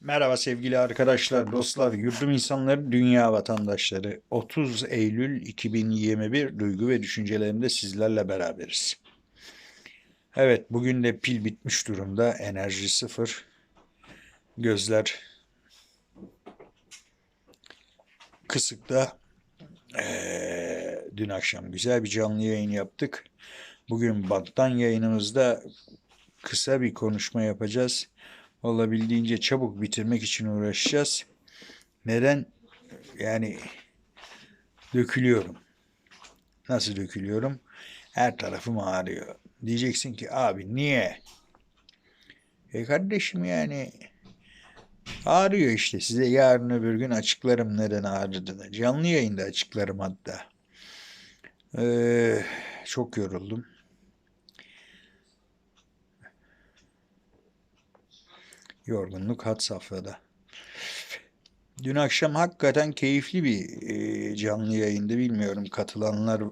Merhaba sevgili arkadaşlar, dostlar, yurdum insanları, dünya vatandaşları. 30 Eylül 2021 duygu ve düşüncelerimde sizlerle beraberiz. Evet, bugün de pil bitmiş durumda, enerji sıfır. Gözler kısıkta. Ee, dün akşam güzel bir canlı yayın yaptık. Bugün banttan yayınımızda kısa bir konuşma yapacağız olabildiğince çabuk bitirmek için uğraşacağız. Neden? Yani dökülüyorum. Nasıl dökülüyorum? Her tarafım ağrıyor. Diyeceksin ki abi niye? E kardeşim yani ağrıyor işte. Size yarın öbür gün açıklarım neden ağrıdığını. Canlı yayında açıklarım hatta. Ee, çok yoruldum. Yorgunluk had safhada. Dün akşam hakikaten keyifli bir e, canlı yayında bilmiyorum katılanlar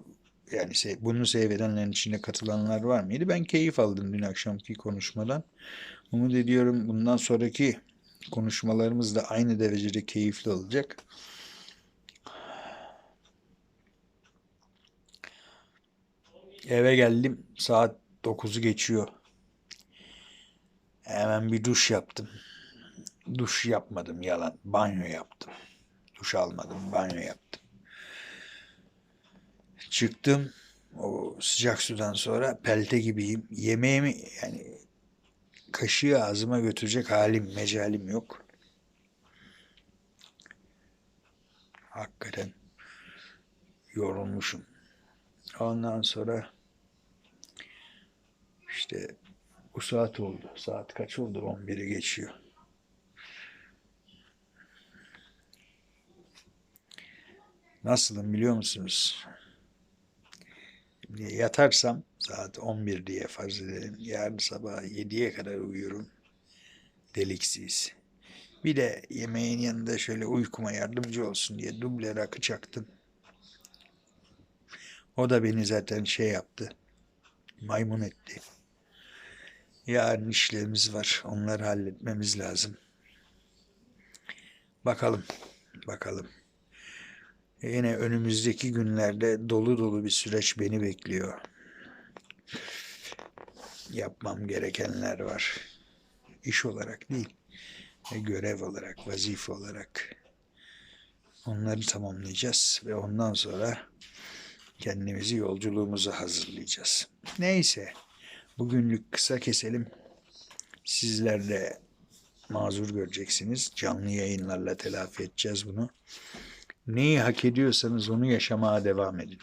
yani bunu seyredenlerin içinde katılanlar var mıydı? Ben keyif aldım dün akşamki konuşmadan. Umut ediyorum bundan sonraki konuşmalarımız da aynı derecede keyifli olacak. Eve geldim saat 9'u geçiyor. Hemen bir duş yaptım. Duş yapmadım yalan. Banyo yaptım. Duş almadım, banyo yaptım. Çıktım. O sıcak sudan sonra pelte gibiyim. Yemeğimi yani kaşığı ağzıma götürecek halim, mecalim yok. Hakikaten yorulmuşum. Ondan sonra işte bu saat oldu. Saat kaç oldu? 11'i geçiyor. Nasılım biliyor musunuz? Şimdi yatarsam saat 11 diye farz edelim. Yarın sabah 7'ye kadar uyuyorum. Deliksiz. Bir de yemeğin yanında şöyle uykuma yardımcı olsun diye duble rakı çaktım. O da beni zaten şey yaptı. Maymun etti. Yarın işlerimiz var. Onları halletmemiz lazım. Bakalım. Bakalım. Yine önümüzdeki günlerde dolu dolu bir süreç beni bekliyor. Yapmam gerekenler var. İş olarak değil, e, görev olarak, vazife olarak. Onları tamamlayacağız ve ondan sonra kendimizi yolculuğumuza hazırlayacağız. Neyse, bugünlük kısa keselim. Sizler de mazur göreceksiniz. Canlı yayınlarla telafi edeceğiz bunu. Neyi hak ediyorsanız onu yaşamaya devam edin.